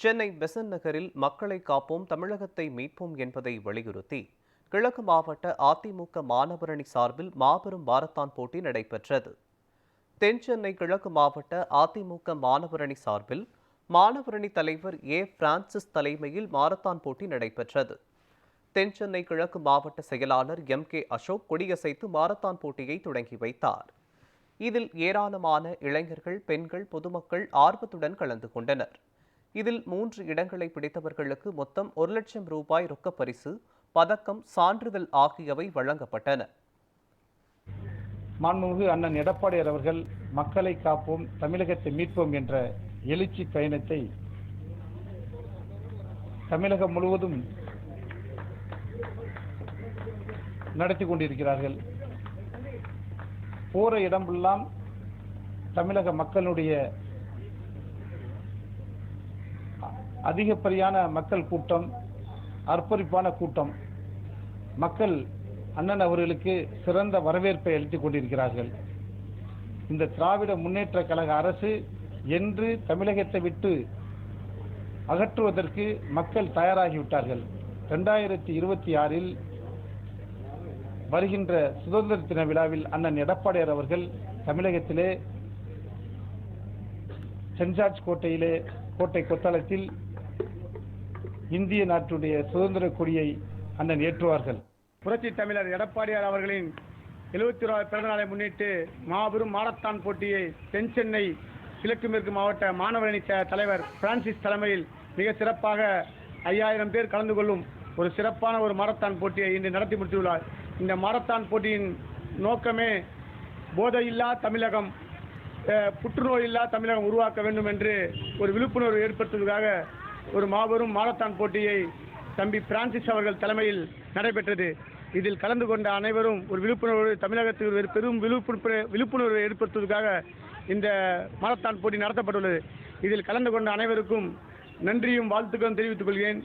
சென்னை பெசன் நகரில் மக்களை காப்போம் தமிழகத்தை மீட்போம் என்பதை வலியுறுத்தி கிழக்கு மாவட்ட அதிமுக மாணவரணி சார்பில் மாபெரும் மாரத்தான் போட்டி நடைபெற்றது. தென் சென்னை கிழக்கு மாவட்ட அதிமுக மாணவரணி சார்பில் மாணவரணி தலைவர் ஏ. பிரான்சிஸ் தலைமையில் மாரத்தான் போட்டி நடைபெற்றது. தென் சென்னை கிழக்கு மாவட்ட செயலாளர் எம். கே. அசோக் கொடியசைத்து மாரத்தான் போட்டியை தொடங்கி வைத்தார். இதில் ஏராளமான இளைஞர்கள் பெண்கள் பொதுமக்கள் ஆர்வத்துடன் கலந்து கொண்டனர். இதில் மூன்று இடங்களை பிடித்தவர்களுக்கு மொத்தம் ஒரு லட்சம் ரூபாய் ரொக்கப் பரிசு பதக்கம் சான்றிதழ் ஆகியவை வழங்கப்பட்டன. மாண்புமிகு அண்ணன் எடப்பாடியார் அவர்கள் மக்களை காப்போம் தமிழகத்தை மீட்போம் என்ற எழுச்சி பயணத்தை தமிழகம் முழுவதும் நடத்தி கொண்டிருக்கிறார்கள். போற இடமெல்லாம் தமிழக மக்களுடைய அதிகப்படியான மக்கள் கூட்டம் அர்ப்பரிப்பான கூட்டம். மக்கள் அண்ணன் அவர்களுக்கு சிறந்த வரவேற்பை அளித்துக் கொண்டிருக்கிறார்கள். இந்த திராவிட முன்னேற்ற கழக அரசு என்று தமிழகத்தை விட்டு அகற்றுவதற்கு மக்கள் தயாராகிவிட்டார்கள். ரெண்டாயிரத்தி இருபத்தி ஆறில் வருகின்ற சுதந்திர தின விழாவில் அண்ணன் எடப்பாடியார் அவர்கள் தமிழகத்திலே சென்ட் ஜார்ஜ் கோட்டையிலே கோட்டை கொத்தளத்தில் இந்திய நாட்டுடைய சுதந்திர கொடியை அண்ணன் ஏற்றுவார்கள். புரட்சி தமிழர் எடப்பாடியார் அவர்களின் எழுபத்தி ஓராவது பிறந்த நாளை முன்னிட்டு மாபெரும் மாரத்தான் போட்டியை தென் சென்னை கிழக்கு மேற்கு மாவட்ட மாணவரணி த- தலைவர் பிரான்சிஸ் தலைமையில் மிக சிறப்பாக ஐயாயிரம் பேர் கலந்து கொள்ளும் ஒரு சிறப்பான ஒரு மாரத்தான் போட்டியை இன்று நடத்தி முடித்துள்ளார். இந்த மாரத்தான் போட்டியின் நோக்கமே போதையில்லா தமிழகம் புற்றுநோய் இல்லா தமிழகம் உருவாக்க வேண்டும் என்று ஒரு விழிப்புணர்வு ஏற்படுத்துவதற்காக ஒரு மாபெரும் மாரத்தான் போட்டியை தம்பி பிரான்சிஸ் அவர்கள் தலைமையில் நடைபெற்றது. இதில் கலந்து கொண்ட அனைவரும் ஒரு விழிப்புணர்வு தமிழகத்தில் ஒரு பெரும் விழிப்புணர்வு விழிப்புணர்வை ஏற்படுத்துவதற்காக இந்த மாரத்தான் போட்டி நடத்தப்பட்டுள்ளது. இதில் கலந்து கொண்ட அனைவருக்கும் நன்றியும் வாழ்த்துக்களும் தெரிவித்துக் கொள்கிறேன்.